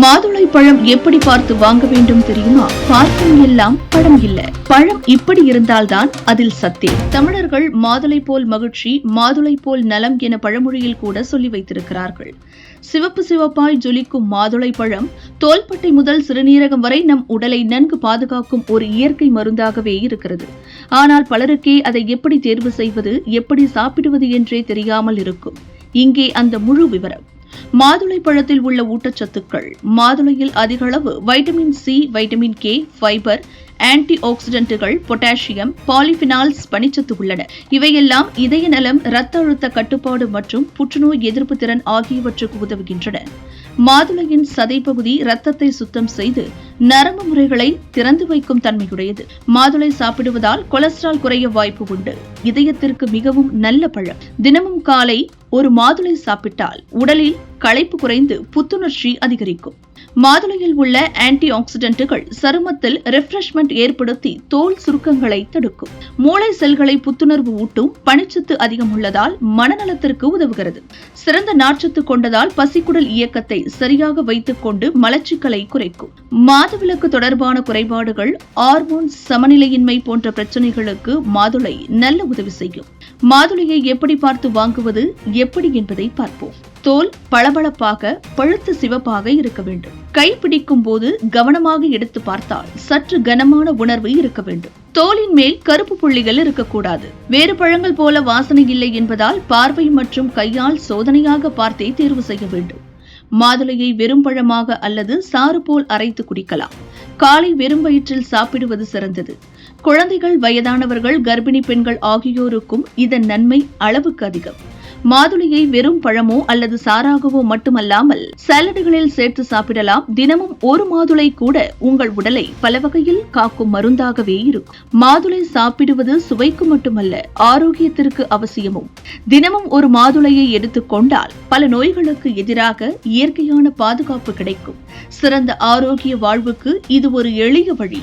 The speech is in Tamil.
மாதுளை பழம் எப்படி பார்த்து வாங்க வேண்டும் தெரியுமா? பார்க்கும் எல்லாம் பழம் இல்ல. பழம் இப்படி இருந்தால்தான் அதில் சத்தே. தமிழர்கள் மாதுளை போல் மகிழ்ச்சி மாதுளை போல் நலம் என பழமொழியில் கூட சொல்லி வைத்திருக்கிறார்கள். சிவப்பு சிவப்பாய் ஜொலிக்கும் மாதுளை பழம் தோள்பட்டை முதல் சிறுநீரகம் வரை நம் உடலை நன்கு பாதுகாக்கும் ஒரு இயற்கை மருந்தாகவே இருக்கிறது. ஆனால் பலருக்கே அதை எப்படி தேர்வு செய்வது எப்படி சாப்பிடுவது என்றே தெரியாமல் இருக்கும். இங்கே அந்த முழு விவரம். மாதுளை பழத்தில் உள்ள ஊட்டச்சத்துக்கள். மாதுளையில் அதிக அளவு vitamin C vitamin K fibre anti ஆக்சிடென்ட்டுகள் பொட்டாசியம் பாலிபினால்ஸ் பனிச்சத்து உள்ளன. இவையெல்லாம் இதய நலம் இரத்த அழுத்த கட்டுப்பாடு மற்றும் புற்றுநோய் எதிர்ப்பு திறன் ஆகியவற்றுக்கு உதவுகின்றன. மாதுளையின் சதைப்பகுதி இரத்தத்தை சுத்தம் செய்து நரம்பு முறைகளை திறந்து வைக்கும் தன்மையுடையது. மாதுளை சாப்பிடுவதால் கொலஸ்ட்ரால் குறைய வாய்ப்பு உண்டு. இதயத்திற்கு மிகவும் நல்ல பழம். தினமும் காலை ஒரு மாதுளை சாப்பிட்டால் உடலில் களைப்பு குறைந்து புத்துணர்ச்சி அதிகரிக்கும். மாதுளையில் உள்ள ஆன்டி ஆக்சிடென்ட்டுகள் சருமத்தில் ரெஃப்ரெஷ்மெண்ட் ஏற்படுத்தி தோல் சுருக்கங்களை தடுக்கும். மூளை செல்களை புத்துணர்வு ஊட்டும் பனிச்சத்து அதிகம் உள்ளதால் மனநலத்திற்கு உதவுகிறது. சிறந்த நார்ச்சத்து கொண்டதால் பசிக்குடல் இயக்கத்தை சரியாக வைத்துக் கொண்டு மலச்சிக்கலை குறைக்கும். மாதவிலக்கு தொடர்பான குறைபாடுகள் ஹார்மோன் சமநிலையின்மை போன்ற பிரச்சனைகளுக்கு மாதுளை நல்ல உதவி செய்யும். மாதுளையை எப்படி பார்த்து வாங்குவது எப்படி என்பதை பார்ப்போம். தோல் பளபளப்பாக பழுத்து சிவப்பாக இருக்க வேண்டும். கை பிடிக்கும் போது கவனமாக எடுத்து பார்த்தால் சற்று கனமான உணர்வு இருக்க வேண்டும். தோலின் மேல் கருப்பு புள்ளிகள் இருக்கக்கூடாது. வேறு பழங்கள் போல வாசனை இல்லை என்பதால் பார்வை மற்றும் கையால் சோதனையாக பார்த்தே தேர்வு செய்ய வேண்டும். மாதுளையை வெறும் பழமாக அல்லது சாறு போல் அரைத்து குடிக்கலாம். காலை வெறும் வயிற்றில் சாப்பிடுவது சிறந்தது. குழந்தைகள் வயதானவர்கள் கர்ப்பிணி பெண்கள் ஆகியோருக்கும் இதன் நன்மை அளவுக்கு அதிகம். மாதுளையை வெறும் பழமோ அல்லது சாராகவோ மட்டுமல்லாமல் சாலடுகளில் சேர்த்து சாப்பிடலாம். தினமும் ஒரு மாதுளை கூட உங்கள் உடலை பல வகையில் காக்கும் மருந்தாகவே இருக்கும். மாதுளை சாப்பிடுவது சுவைக்கு மட்டுமல்ல ஆரோக்கியத்திற்கு அவசியமும். தினமும் ஒரு மாதுளையை எடுத்துக்கொண்டால் பல நோய்களுக்கு எதிராக இயற்கையான பாதுகாப்பு கிடைக்கும். சிறந்த ஆரோக்கிய வாழ்வுக்கு இது ஒரு எளிய வழி.